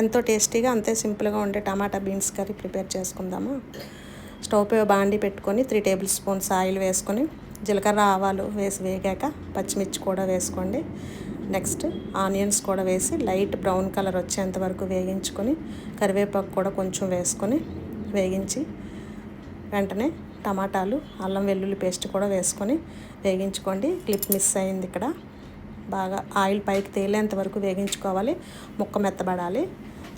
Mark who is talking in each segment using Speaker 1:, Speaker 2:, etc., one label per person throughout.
Speaker 1: ఎంతో టేస్టీగా అంతే సింపుల్గా ఉండే టమాటా బీన్స్ కర్రీ ప్రిపేర్ చేసుకుందాము? స్టవ్ పై బాండి పెట్టుకొని త్రీ టేబుల్ స్పూన్స్ ఆయిల్ వేసుకొని జీలకర్ర ఆవాలు వేసి వేగాక పచ్చిమిర్చి కూడా వేసుకోండి. నెక్స్ట్ ఆనియన్స్ కూడా వేసి లైట్ బ్రౌన్ కలర్ వచ్చేంత వరకు వేగించుకొని కరివేపాకు కూడా కొంచెం వేసుకొని వేగించి వెంటనే టమాటాలు అల్లం వెల్లుల్లి పేస్ట్ కూడా వేసుకొని వేగించుకోండి. క్లిప్ మిస్ అయింది ఇక్కడ. బాగా ఆయిల్ పైకి తేలేంత వరకు వేగించుకోవాలి. ముక్క మెత్తబడాలి.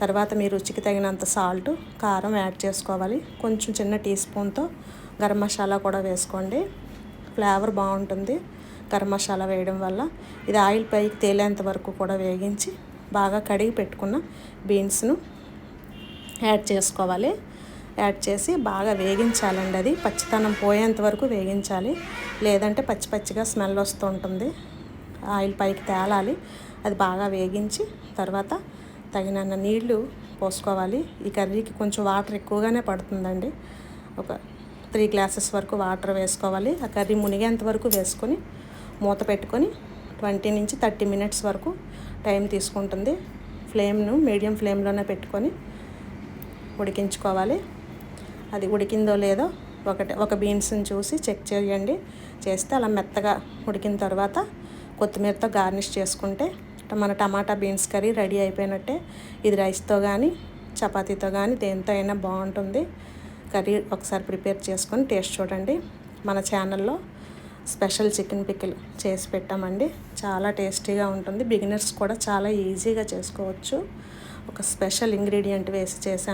Speaker 1: తర్వాత మీ రుచికి తగినంత సాల్ట్ కారం యాడ్ చేసుకోవాలి. కొంచెం చిన్న టీ స్పూన్తో గరం మసాలా కూడా వేసుకోండి. ఫ్లేవర్ బాగుంటుంది గరం మసాలా వేయడం వల్ల. ఇది ఆయిల్ పైకి తేలేంత వరకు కూడా వేగించి బాగా కడిగి పెట్టుకున్న బీన్స్ను యాడ్ చేసుకోవాలి. యాడ్ చేసి బాగా వేగించాలండి అది. పచ్చితనం పోయేంత వరకు వేగించాలి. లేదంటే పచ్చి పచ్చిగా స్మెల్ వస్తూ ఉంటుంది. ఆయిల్ పైకి తేలాలి. అది బాగా వేగించి తర్వాత తగినన్న నీళ్ళు పోసుకోవాలి. ఈ కర్రీకి కొంచెం వాటర్ ఎక్కువగానే పడుతుందండి. ఒక త్రీ గ్లాసెస్ వరకు వాటర్ వేసుకోవాలి. ఆ కర్రీ మునిగేంత వరకు వేసుకొని మూత పెట్టుకొని ట్వంటీ నుంచి థర్టీ మినిట్స్ వరకు టైం తీసుకుంటుంది. ఫ్లేమ్ను మీడియం ఫ్లేమ్లోనే పెట్టుకొని ఉడికించుకోవాలి. అది ఉడికిందో లేదో ఒకటి ఒక బీన్స్ని చూసి చెక్ చేయండి. చేస్తే అలా మెత్తగా ఉడికిన తర్వాత కొత్తిమీరతో గార్నిష్ చేసుకుంటే మన టమాటా బీన్స్ కర్రీ రెడీ అయిపోయినట్టే. ఇది రైస్తో కానీ చపాతీతో కానీ దేంతో అయినా బాగుంటుంది. కర్రీ ఒకసారి ప్రిపేర్ చేసుకొని టేస్ట్ చూడండి. మన ఛానల్లో స్పెషల్ చికెన్ పికిల్ చేసి పెట్టామండి. చాలా టేస్టీగా ఉంటుంది. బిగినర్స్ కూడా చాలా ఈజీగా చేసుకోవచ్చు. ఒక స్పెషల్ ఇంగ్రీడియంట్ వేసి చేశాను.